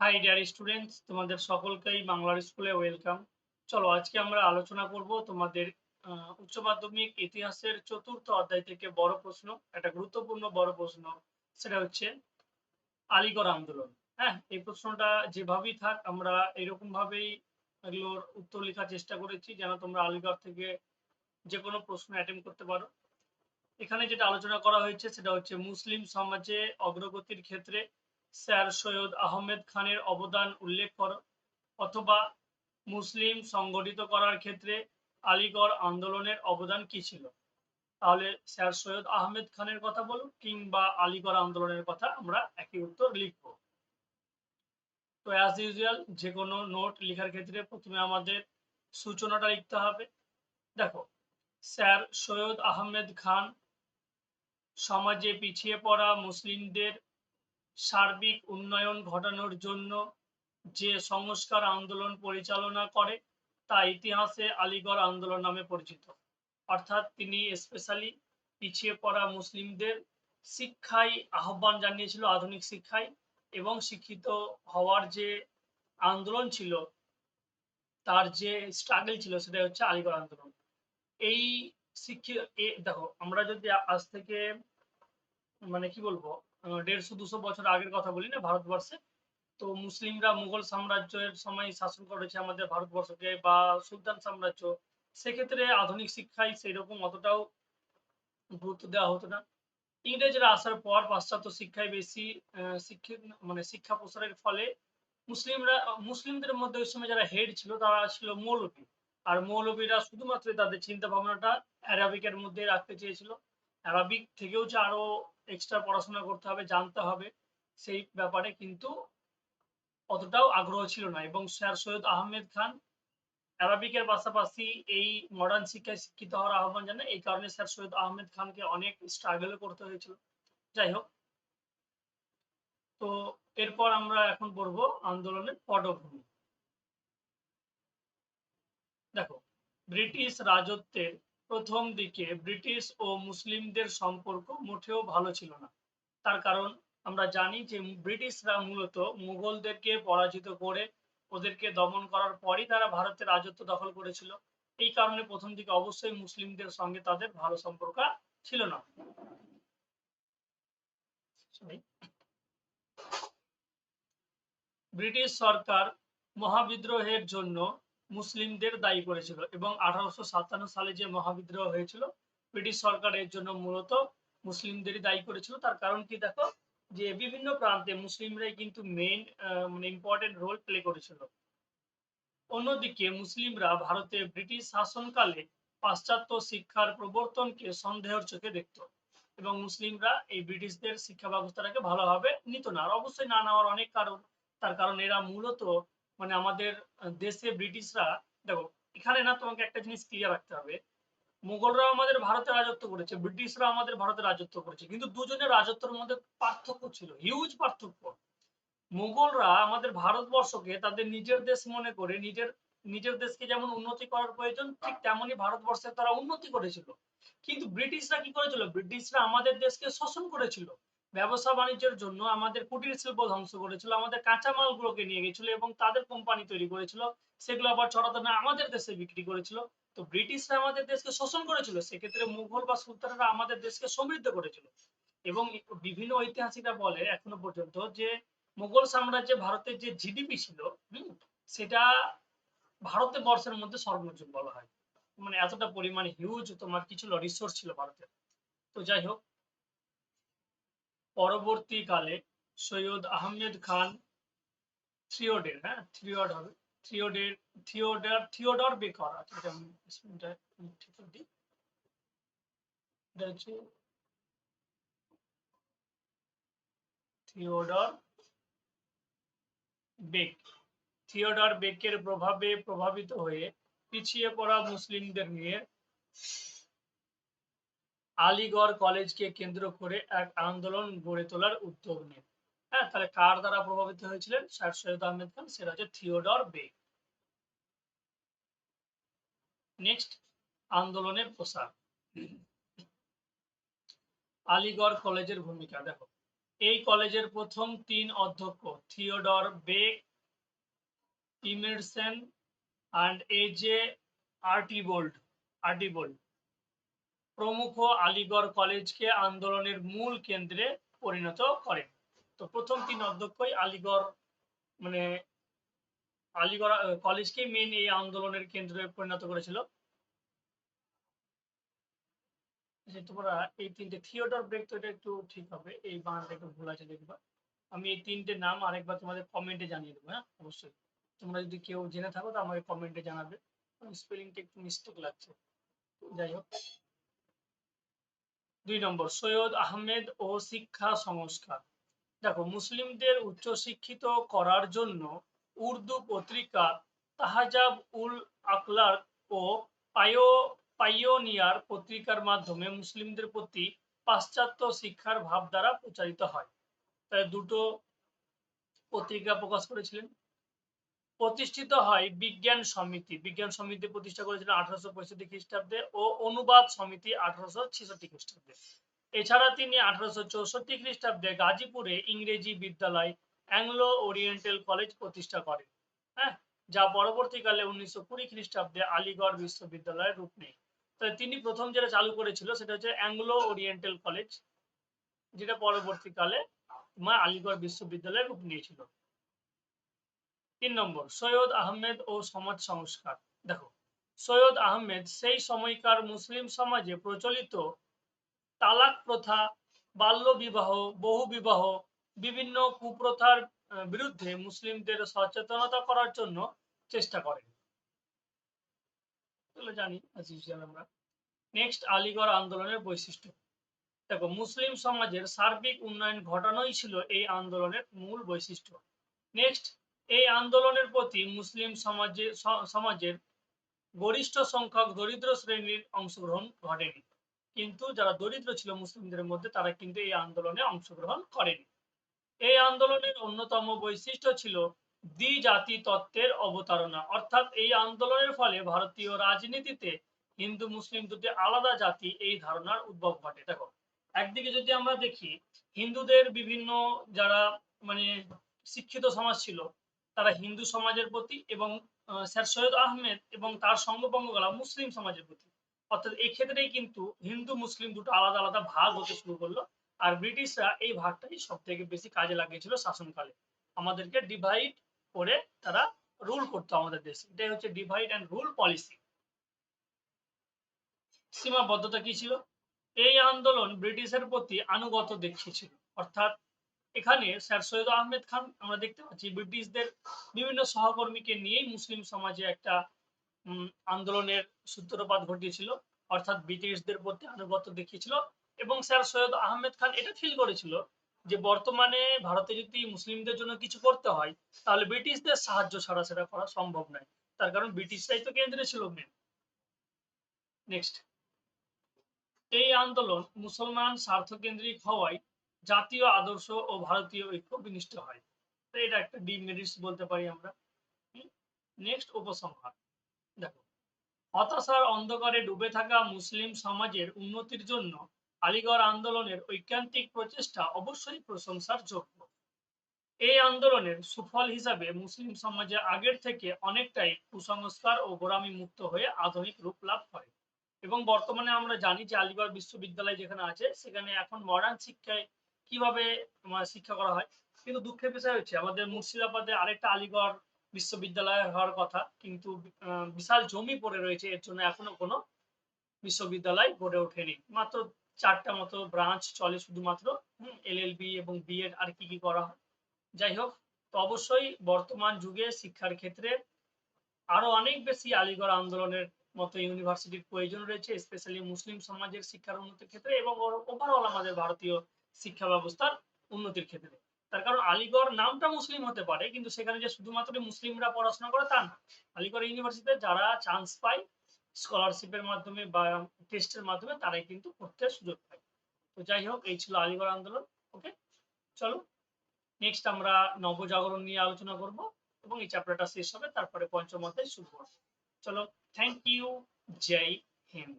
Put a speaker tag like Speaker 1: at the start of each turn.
Speaker 1: High dear students তোমাদের সকলকেই বাংলার স্কুলে ওয়েলকাম চলো, আজকে আমরা আলোচনা করব তোমাদের উচ্চ মাধ্যমিক ইতিহাসের চতুর্থ অধ্যায় থেকে বড় প্রশ্ন, একটা গুরুত্বপূর্ণ বড় প্রশ্ন, সেটা হচ্ছে আলিগড় আন্দোলন। হ্যাঁ এই প্রশ্নটা যেভাবেই থাক, আমরা এরকম ভাবেই এগুলোর উত্তর লেখার চেষ্টা করেছি, যেন তোমরা আলিগড় থেকে যে কোনো প্রশ্ন অ্যাটেম্প করতে পারো। এখানে যেটা আলোচনা করা হয়েছে, সেটা হচ্ছে মুসলিম সমাজে অগ্রগতির ক্ষেত্রে স্যার সৈয়দ আহমেদ খানের অবদান উল্লেখ করো, অথবা মুসলিম সংগঠিত করার ক্ষেত্রে আলিগড় আন্দোলনের অবদান কি ছিল? তাহলে স্যার সৈয়দ আহমেদ খানের কথা বলো কিংবা আলিগড় আন্দোলনের কথা আমরা একই উত্তর লিখব। তো অ্যাজ ইউজুয়াল যে কোনো নোট লেখার ক্ষেত্রে প্রথমে আমাদের সূচনাটা লিখতে হবে। দেখো, স্যার সৈয়দ আহমেদ খান সমাজে পিছিয়ে পড়া মুসলিমদের সার্বিক উন্নয়ন ঘটানোর জন্য যে সংস্কার আন্দোলন পরিচালনা করে, তা ইতিহাসে আলিগড় আন্দোলন নামে পরিচিত। অর্থাৎ তিনি স্পেশালি পিছিয়ে পড়া মুসলিমদের শিক্ষায় আহ্বান জানিয়েছিল, আধুনিক শিক্ষায়, এবং শিক্ষিত হওয়ার যে আন্দোলন ছিল, তার যে স্ট্রাগল ছিল সেটা হচ্ছে আলিগড় আন্দোলন। এই শিক্ষিত দেখো, আমরা যদি আজ থেকে মানে কি বলব দেড়শো, দুশো বছর আগের কথা বলি না, ভারতবর্ষে। তো মুসলিমরা মুঘল সাম্রাজ্যের সময় শাসন করেছে আমাদের ভারতবর্ষকে বা সুলতান সাম্রাজ্য। সেক্ষেত্রে আধুনিক শিক্ষায় সেই রকম অতটাও গুরুত্ব দেওয়া হতো না। ইংরেজরা আসার পর পাশ্চাত্য শিক্ষায় বেশি শিক্ষিত মানে শিক্ষা প্রসারের ফলে মুসলিমরা, মুসলিমদের মধ্যে ওই সময় যারা হেড ছিল তারা ছিল মৌলবী। আর মৌলবীরা শুধুমাত্র তাদের চিন্তা ভাবনাটা অ্যারাবিকের মধ্যে রাখতে চেয়েছিল। অ্যারাবিক থেকেও যে আরও এক্সট্রা পড়াশোনা করতে হবে, জানতে হবে, সেই ব্যাপারে কিন্তু অতটাও আগ্রহ ছিল না। এবং স্যার সৈয়দ আহমেদ খান অ্যারাবিকের পাশাপাশি এই মডার্ন শিক্ষায় শিক্ষিত হওয়ার আহ্বান জানায়, এই কারণে স্যার সৈয়দ আহমেদ খানকে অনেক স্ট্রাগল করতে হয়েছিল। যাই হোক, তো এরপর আমরা এখন পড়ব আন্দোলনের পটভূমি। দেখো, ব্রিটিশ রাজত্বের প্রথম দিকে ব্রিটিশ ও মুসলিমদের সম্পর্ক মোটেও ভালো ছিল না। তার কারণ, আমরা জানি যে ব্রিটিশরা মূলত মুঘলদেরকে পরাজিত করে ওদেরকে দমন করার পরই তারা ভারতের রাজত্ব দখল করেছিল। এই কারণে প্রথম দিকে অবশ্যই মুসলিমদের সঙ্গে তাদের ভালো সম্পর্ক ছিল না। ব্রিটিশ সরকার মহাবিদ্রোহের জন্য মুসলিমদের দায়ী করেছিল এবং আঠারোশো সাতান্ন সালে যে মহাবিদ্রোহ হয়েছিল, ব্রিটিশ সরকারের জন্য মূলত মুসলিমদেরই দায়ী করেছিল। তার কারণ কি দেখো, যে বিভিন্ন প্রান্তে মুসলিমরাই কিন্তু মেইন মানে ইম্পর্টেন্ট রোল প্লে করেছিল। অন্যদিকে মুসলিমরা ভারতে ব্রিটিশ শাসনকালে পাশ্চাত্য শিক্ষার প্রবর্তনকে সন্দেহের চোখে দেখত এবং মুসলিমরা এই ব্রিটিশদের শিক্ষা ব্যবস্থাটাকে ভালোভাবে নিত না। আর অবশ্যই না নেওয়ার অনেক কারণ, তার কারণ এরা মূলত মানে আমাদের দেশে ব্রিটিশরা, দেখো, এখানে না তোমাকে একটা জিনিস ক্লিয়ার রাখতে হবে। মুঘলরা আমাদের ভারতে রাজত্ব করেছে, ব্রিটিশরা আমাদের ভারতে রাজত্ব করেছে, কিন্তু দুজনের রাজত্বের মধ্যে পার্থক্য ছিল হিউজ পার্থক্য। মুঘলরা আমাদের ভারতবর্ষকে তাদের নিজের দেশ মনে করে, নিজের নিজের দেশকে যেমন উন্নতি করার প্রয়োজন, ঠিক তেমনই ভারতবর্ষের তারা উন্নতি করেছিল। কিন্তু ব্রিটিশরা কি করেছিল? ব্রিটিশরা আমাদের দেশকে শোষণ করেছিল। ব্যবসা বাণিজ্যের জন্য আমাদের কুটির শিল্প ধ্বংস করেছিল, আমাদের কাঁচামাল গুলোকে নিয়ে গেছিল এবং তাদের কোম্পানি তৈরি করেছিল। সেগুলো আবার চড়াদামে আমাদের দেশে বিক্রি করেছিল। তো ব্রিটিশরা আমাদের দেশকে শোষণ করেছিল, সেক্ষেত্রে মুঘল বা সুলতানরা আমাদের দেশকে সমৃদ্ধ করেছিল। এবং বিভিন্ন ঐতিহাসিকরা বলে এখনও পর্যন্ত যে মুঘল সাম্রাজ্যে ভারতের যে জিডিপি ছিল সেটা ভারতের বর্ষের মধ্যে সর্বোচ্চ বলা হয়। মানে এতটা পরিমাণে হিউজ তোমার কিছু রিসোর্স ছিল ভারতের তো যাই হোক পরবর্তীকালে সৈয়দ আহমেদ খান থ্রিওডের হ্যাঁ? থ্রিওড হবে থিওডের, থিওডার, থিওডর বেকার আচ্ছা এটা ঠিক দিই। এটা হচ্ছে থিওডর বেক। থিওডর বেকের প্রভাবে প্রভাবিত হয়ে পিছিয়ে পড়া মুসলিমদের নিয়ে আলিগড় কলেজকে কেন্দ্র করে এক আন্দোলন গড়ে তোলার উদ্যোগ নেন হ্যাঁ তাহলে কার দ্বারা প্রভাবিত হয়েছিলেন? স্যার সৈয়দ আহমেদ খান সেটা হচ্ছে থিওডর বেগ নেক্সট আন্দোলনের প্রসার। আলিগড় কলেজের ভূমিকা, দেখো। এই কলেজের প্রথম তিন অধ্যক্ষ, Theodore Beck Emerson and A J Archbold Archbold প্রমুখ আলিগড় কলেজকে আন্দোলনের মূল কেন্দ্রে পরিণত করেন। তো প্রথম তিন অধ্যক্ষই আলিগড় মানে আলিগড় কলেজকে মেন এই আন্দোলনের কেন্দ্রে পরিণত করেছিল। যে তোমরা এই তিনটে থিয়েটার ব্রেক তো এটা একটু ঠিক হবে, এই বানানটা একটু ভুল আছে দেখবা। আমি এই তিনটে নাম আরেকবার তোমাদের কমেন্টে জানিয়ে দেবো হ্যাঁ? অবশ্যই। তোমরা যদি কেউ জেনে থাকো, তো আমাকে কমেন্টে জানাবে। স্পেলিংটা একটু মিস্টেক লাগছে। যাই হোক। দুই নম্বর, সৈয়দ আহমেদ ও শিক্ষা সংস্কার। দেখো, মুসলিমদের উচ্চশিক্ষিত করার জন্য উর্দু পত্রিকা তাহাজাব উল আকলার ও পায়ো, পাইওনিয়ার পত্রিকার মাধ্যমে মুসলিমদের প্রতি পাশ্চাত্য শিক্ষার ভাবধারা প্রচারিত হয়। তাই দুটো পত্রিকা প্রকাশ করেছিলেন। প্রতিষ্ঠিত হয় বিজ্ঞান সমিতি। বিজ্ঞান সমিতি প্রতিষ্ঠা করেছিলেন আঠারোশো পঁয়ষট্টি খ্রিস্টাব্দে ও অনুবাদ সমিতি আঠারোশো ছেষট্টি খ্রিস্টাব্দে। এছাড়া তিনি আঠারোশো চৌষট্টি খ্রিস্টাব্দে গাজীপুরে ইংরেজি বিদ্যালয় অ্যাংলো ওরিয়েন্টাল কলেজ প্রতিষ্ঠা করেন। হ্যাঁ যা পরবর্তীকালে উনিশশো কুড়ি খ্রিস্টাব্দে আলিগড় বিশ্ববিদ্যালয়ের রূপ নেয়। তাই তিনি প্রথম যেটা চালু করেছিল সেটা হচ্ছে অ্যাংলো ওরিয়েন্টাল কলেজ, যেটা পরবর্তীকালে তোমার আলিগড় বিশ্ববিদ্যালয়ের রূপ নিয়েছিল। তিন নম্বর, সৈয়দ আহমেদ ও সমাজ সংস্কার। দেখো, সৈয়দ আহমেদ সেই সময়কার মুসলিম সমাজে প্রচলিত তালাক প্রথা, বাল্য বিবাহ, বহু বিবাহ, বিভিন্ন কুপ্রথার বিরুদ্ধে মুসলিমদের সচেতনতা করার জন্য চেষ্টা করেন। জানি আমরা। নেক্সট আলিগড় আন্দোলনের বৈশিষ্ট্য। দেখো, মুসলিম সমাজের সার্বিক উন্নয়ন ঘটানোই ছিল এই আন্দোলনের মূল বৈশিষ্ট্য। নেক্সট এই আন্দোলনের প্রতি মুসলিম সমাজে সমাজের গরিষ্ঠ সংখ্যক দরিদ্র শ্রেণির অংশগ্রহণ ঘটেনি। কিন্তু যারা দরিদ্র ছিল মুসলিমদের মধ্যে, তারা কিন্তু এই আন্দোলনে অংশগ্রহণ করেনি। এই আন্দোলনের অন্যতম বৈশিষ্ট্য ছিল দ্বিজাতি তত্ত্বের অবতারণা। অর্থাৎ এই আন্দোলনের ফলে ভারতীয় রাজনীতিতে হিন্দু, মুসলিম দুটি আলাদা জাতি এই ধারণার উদ্ভব ঘটে। দেখো, একদিকে যদি আমরা দেখি, হিন্দুদের বিভিন্ন যারা মানে শিক্ষিত সমাজ ছিল তারা হিন্দু সমাজের প্রতি এবং স্যার সৈয়দ আহমেদ এবং তার সঙ্গপঙ্গলা মুসলিম সমাজের প্রতি। অর্থাৎ এই ক্ষেত্রেই কিন্তু হিন্দু, মুসলিম দুটো আলাদা আলাদা ভাগ হতে শুরু করল। আর ব্রিটিশরা এই ভাগটাই সব থেকে বেশি কাজে লাগিয়েছিল শাসনকালে। আমাদেরকে ডিভাইড করে তারা রুল করতো আমাদের দেশে। এটাই হচ্ছে ডিভাইড অ্যান্ড রুল পলিসি সীমাবদ্ধতা কি ছিল? এই আন্দোলন ব্রিটিশের প্রতি আনুগত দেখিয়েছিল। অর্থাৎ এখানে স্যার সৈয়দ আহমেদ খান, আমরা দেখতে পাচ্ছি ব্রিটিশদের বিভিন্ন সহকর্মীকে নিয়েই মুসলিম সমাজে একটা আন্দোলনের সূত্রপাত ঘটিয়েছিল, অর্থাৎ ব্রিটিশদের প্রতি আনুগত্য দেখিয়েছিল। এবং স্যার সৈয়দ আহমেদ খান এটা ফিল করেছিল যে বর্তমানে ভারতে যদি মুসলিমদের জন্য কিছু করতে হয়, তাহলে ব্রিটিশদের সাহায্য ছাড়া সেটা করা সম্ভব নয়। তার কারণ ব্রিটিশরাই তো কেন্দ্রে ছিল মেন নেক্সট এই আন্দোলন মুসলমান স্বার্থকেন্দ্রিক হওয়ায় জাতীয় আদর্শ ও ভারতীয় ঐক্য বিনিষ্ট হয়। তো এটা একটা ডিমেরিটস বলতে পারি আমরা। নেক্সট উপসংহার। দেখো, হতাশার অন্ধকারে ডুবে থাকা মুসলিম সমাজের উন্নতির জন্য আলিগড় আন্দোলনের ঐকান্তিক প্রচেষ্টা অবশ্যই প্রশংসার যোগ্য এই আন্দোলনের সুফল হিসাবে মুসলিম সমাজে আগের থেকে অনেকটাই কুসংস্কার ও গোড়ামি মুক্ত হয়ে আধুনিক রূপ লাভ করে। এবং বর্তমানে আমরা জানি যে আলিগড় বিশ্ববিদ্যালয় যেখানে আছে, সেখানে এখন মডার্ন শিক্ষায় কীভাবে তোমার শিক্ষা করা হয়? কিন্তু দুঃখের বিষয় হচ্ছে, আমাদের মুর্শিদাবাদে আরেকটা আলিগড় বিশ্ববিদ্যালয় হওয়ার কথা, কিন্তু বিশাল জমি পড়ে রয়েছে, এর জন্য এখনও কোনো বিশ্ববিদ্যালয় গড়ে ওঠেনি। মাত্র চারটা মতো ব্রাঞ্চ চলে শুধুমাত্র এলএলবি এবং বিএড আর কি কি করা হয়। যাই হোক, তো অবশ্যই বর্তমান যুগে শিক্ষার ক্ষেত্রে আরও অনেক বেশি আলিগড় আন্দোলনের মতো ইউনিভার্সিটির প্রয়োজন রয়েছে স্পেশালি মুসলিম সমাজের শিক্ষার উন্নতির ক্ষেত্রে এবং ওভারঅল আমাদের ভারতীয় শিক্ষা ব্যবস্থার উন্নতির ক্ষেত্রে। তার কারণ আলিগড় নামটা মুসলিম হতে পারে, কিন্তু সেখানে যে শুধুমাত্র মুসলিমরা পড়াশোনা করে তা না। আলিগড় ইউনিভার্সিটিতে যারা চান্স পায় স্কলারশিপের মাধ্যমে বা টেস্টের মাধ্যমে, তারাই কিন্তু পড়তে সুযোগ পায়। তো যাই হোক, এই ছিল আলিগড় আন্দোলন ওকে চলো নেক্সট আমরা নবজাগরণ নিয়ে আলোচনা করব এবং এই চ্যাপ্টারটা শেষ হবে, তারপরে পঞ্চম অধ্যায় শুরু হবে। চলো থ্যাংক ইউ জয় হিন্দ